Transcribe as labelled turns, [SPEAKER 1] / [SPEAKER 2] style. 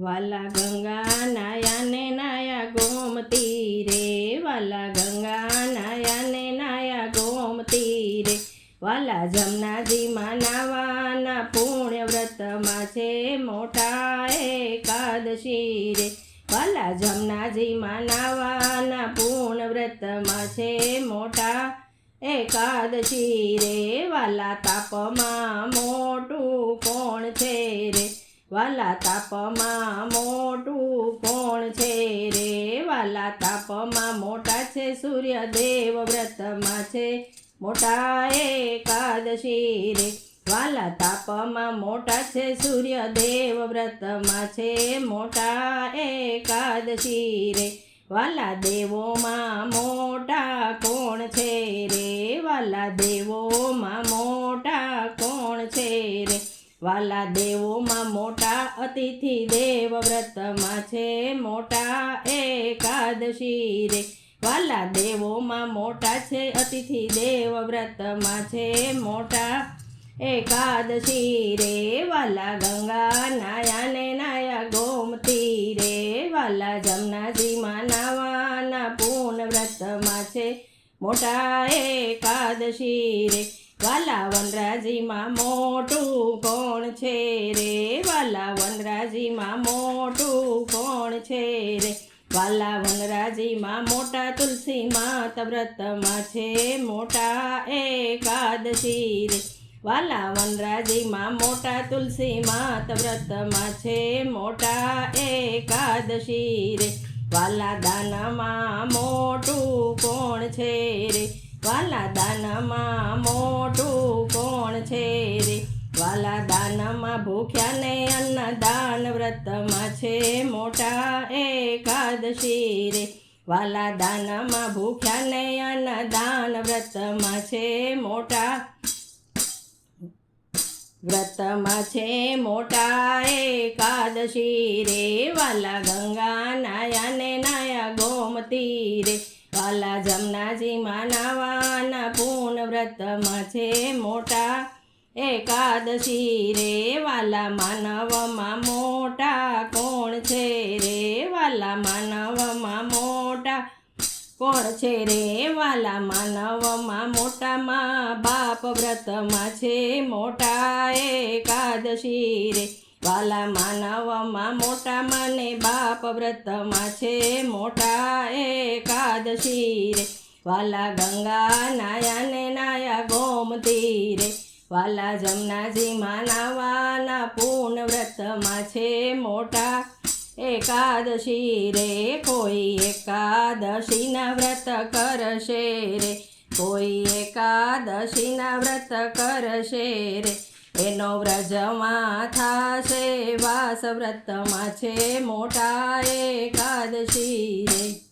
[SPEAKER 1] વાલા ગંગા નાયા ને નાયા ગોમતી રે, વાલા ગંગા નાયા ને નાયા ગોમતી રે. વાલા જમનાજીમાં નાવાના પુણ્ય વ્રતમાં છે, મોટા એકાદશી રે. વાલા જમનાજીમાં નાવાના પૂર્ણ વ્રતમાં છે, મોટા એકાદશી રે. વાલા તાપમાં મોટું કોણ છે રે? વાલા તાપમાં મોટું કોણ છે રે? વાલા તાપમાં મોટા છે, સૂર્યદેવ વ્રતમાં છે. મોટા એકાદશી રે. વાલા તાપમાં મોટા છે, સૂર્યદેવ વ્રતમાં છે. મોટા એકાદશી રે. વાલા દેવોમાં મોટા કોણ છે રે? વાલા દેવોમાં મોટા વાલા દેવોમાં મોટા અતિથિ દેવ વ્રતમાં છે. મોટા એકાદશી રે. વાલા દેવોમાં મોટા છે, અતિથિ દેવ વ્રતમાં છે. મોટા એકાદશી રે. વાલા ગંગા નાયા ને નાયા ગોમતી રે. વાલા જમનાજીમાં નાવાના પૂર્ણ વ્રતમાં છે. મોટા એકાદશી રે. વાલા વનરાજીમાં મોટું કોણ છે રે? વાલા વનરાજીમાં મોટું કોણ છે રે? વાલા વનરાજીમાં મોટા તુલસી માત છે મોટા એકાદશી રે. વાલા વનરાજીમાં મોટા તુલસી માત છે મોટા એકાદશી રે. વાલા દાનમાં મોટું કોણ છે રે? વાલા દાનમાં દાનમાં ભૂખ્યા ને અન્નદાન વ્રતમાં છે મોટા એકાદશી રે વાલા દાનામાં ભૂખ્યા ને અન્નદાન વ્રતમાં છે મોટા વ્રતમાં છે મોટા એકાદશી રે વાલા ગંગા નાયા ને નાયા ગોમતી રે વાલા જમનાજી માનાવાના પૂર્ણ વ્રતમાં છે મોટા એકાદશી રે વાલા માનવમાં મોટા કોણ છે રે વાલા માનવમાં મોટા કોણ છે રે વાલા માનવમાં મોટામાં બાપ વ્રતમાં છે મોટા એકાદશી રે વાલા માનવમાં મોટામાં ને બાપ વ્રતમાં છે મોટા એકાદશી રે વાલા ગંગા નાયા ને નાયા ગોમતી રે વાલા જમનાજી માનાવાના પૂર્ણ વ્રતમાં છે મોટા એકાદશી રે. કોઈ એકાદશીના વ્રત કરશે રે. કોઈ એકાદશીના વ્રત કરશે રે. એનો વ્રજમાં થશે વાસ વ્રતમાં છે મોટા એકાદશી રે.